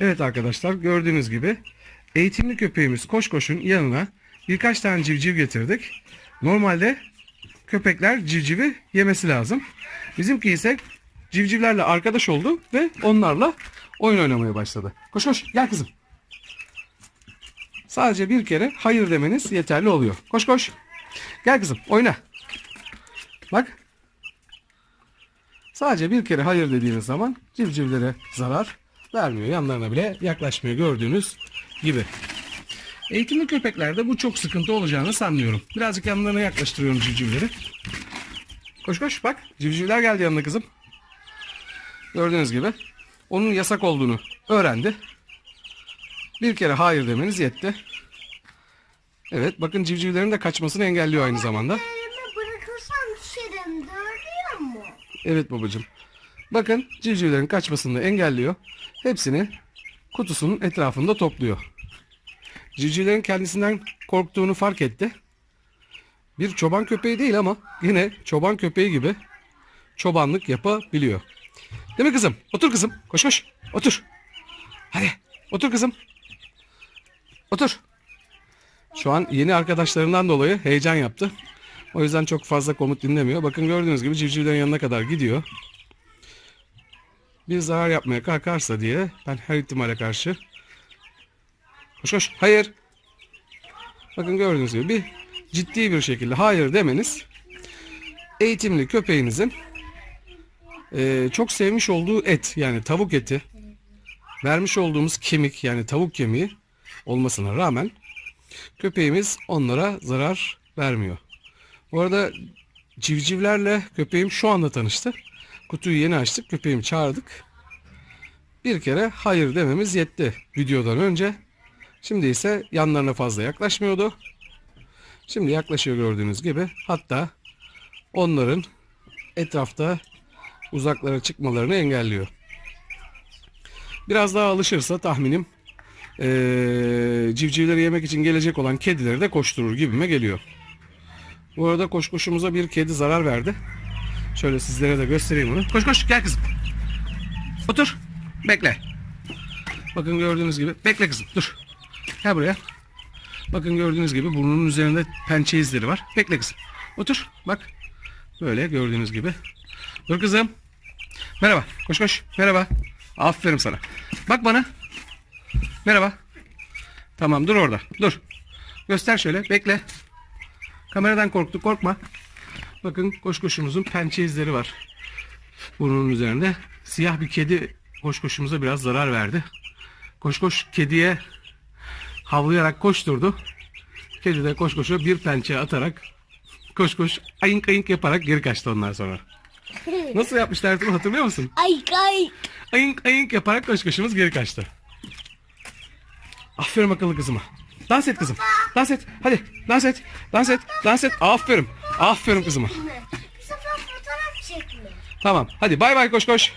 Evet arkadaşlar gördüğünüz gibi eğitimli köpeğimiz Koşkoş'un yanına birkaç tane civciv getirdik. Normalde köpekler civcivi yemesi lazım. Bizimki ise civcivlerle arkadaş oldu ve onlarla oyun oynamaya başladı. Koş koş gel kızım. Sadece bir kere hayır demeniz yeterli oluyor. Koş koş. Gel kızım oyna. Bak. Sadece bir kere hayır dediğiniz zaman civcivlere zarar vermiyor. Yanlarına bile yaklaşmıyor gördüğünüz gibi. Eğitimli köpeklerde bu çok sıkıntı olacağını sanmıyorum. Birazcık yanlarına yaklaştırıyorum civcivleri. Koş koş bak civcivler geldi yanına kızım. Gördüğünüz gibi onun yasak olduğunu öğrendi. Bir kere hayır demeniz yetti. Evet bakın civcivlerin de kaçmasını engelliyor aynı zamanda. Bırakırsam düşerim. Görüyor mu? Evet babacığım. Bakın civcivlerin kaçmasını engelliyor. Hepsini kutusunun etrafında topluyor. Civcivlerin kendisinden korktuğunu fark etti. Bir çoban köpeği değil ama yine çoban köpeği gibi çobanlık yapabiliyor. Değil mi kızım? Otur kızım. Koş koş. Otur. Hadi. Otur kızım. Otur. Şu an yeni arkadaşlarından dolayı heyecan yaptı. O yüzden çok fazla komut dinlemiyor. Bakın gördüğünüz gibi civcivlerin yanına kadar gidiyor. Bir zarar yapmaya kalkarsa diye ben her ihtimale karşı Koş koş. Hayır. Bakın gördüğünüz gibi bir ciddi bir şekilde hayır demeniz eğitimli köpeğinizin eee, çok sevmiş olduğu et yani tavuk eti vermiş olduğumuz kemik yani tavuk kemiği olmasına rağmen köpeğimiz onlara zarar vermiyor. Bu arada civcivlerle köpeğim şu anda tanıştı. Kutuyu yeni açtık. Köpeğimi çağırdık. Bir kere hayır dememiz yetti videodan önce. Şimdi ise yanlarına fazla yaklaşmıyordu. Şimdi yaklaşıyor gördüğünüz gibi. Hatta onların etrafta uzaklara çıkmalarını engelliyor. Biraz daha alışırsa tahminim eee civcivleri yemek için gelecek olan kedileri de koşturur gibime geliyor. Bu arada koşkoşumuza bir kedi zarar verdi. Şöyle sizlere de göstereyim onu. Koş koş gel kızım. Otur. Bekle. Bakın gördüğünüz gibi. Bekle kızım dur. Gel buraya. Bakın gördüğünüz gibi burnunun üzerinde pençe izleri var. Bekle kızım. Otur. Bak. Böyle gördüğünüz gibi. Dur kızım. Merhaba. Koş koş. Merhaba. Aferin sana. Bak bana. Merhaba. Tamam dur orada. Dur. Göster şöyle. Bekle. Kameradan korktu. Korkma. Bakın koşkoşumuzun pençe izleri var. Burnunun üzerinde. Siyah bir kedi koşkoşumuza biraz zarar verdi. Koşkoş kediye havlayarak koşturdu. Kedi de koşkoşa bir pençe atarak koşkoş ayınk ayınk yaparak geri kaçtı ondan sonra. Nasıl yapmışlar Ertuğrul hatırlıyor musun? Ay ay. Ayınk ayınk yaparak koşkoşumuz geri kaçtı. Aferin akıllı kızıma. Dans et kızım. Dans et. Hadi dans et. Dans et. Dans et. Aferin. Aferin kızıma. Bu sefer fotoğraf çekme. Tamam. Hadi bay bay koş koş.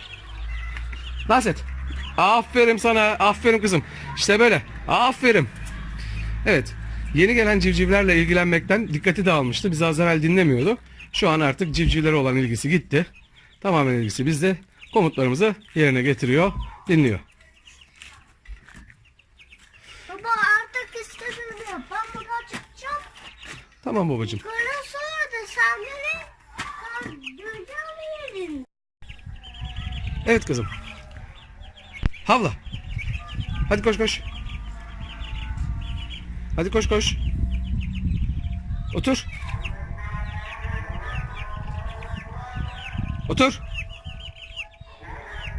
Dans et. Aferin sana. Aferin kızım. İşte böyle. Aferin. Evet. Yeni gelen civcivlerle ilgilenmekten dikkati dağılmıştı. Bizi az evvel dinlemiyordu. Şu an artık civcivlere olan ilgisi gitti. Tamamen ilgisi bizde. Komutlarımızı yerine getiriyor, dinliyor. Baba artık istediğimi yap. Ben buradan çıkacağım. Tamam babacığım. Böyle Evet kızım. Havla. Hadi koş koş. Hadi koş koş. Otur. Otur.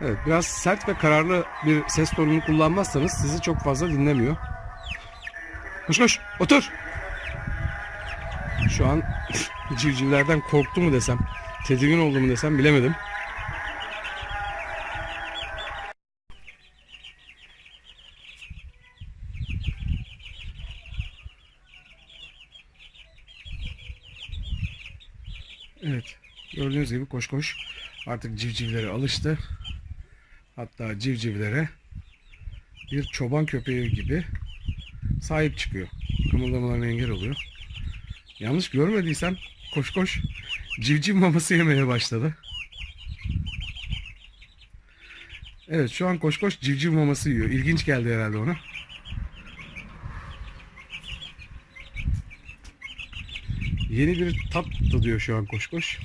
Evet biraz sert ve kararlı bir ses tonunu kullanmazsanız sizi çok fazla dinlemiyor. Koş koş. Otur. Şu an civcivlerden korktu mu desem, tedirgin oldu mu desem bilemedim. Evet. Gördüğünüz gibi koş koş artık civcivlere alıştı. Hatta civcivlere bir çoban köpeği gibi sahip çıkıyor. Kımıldamalarına engel oluyor. Yanlış görmediysem koş koş civciv maması yemeye başladı. Evet şu an koş koş civciv maması yiyor. İlginç geldi herhalde ona. Yeni bir tat tadıyor şu an koş koş.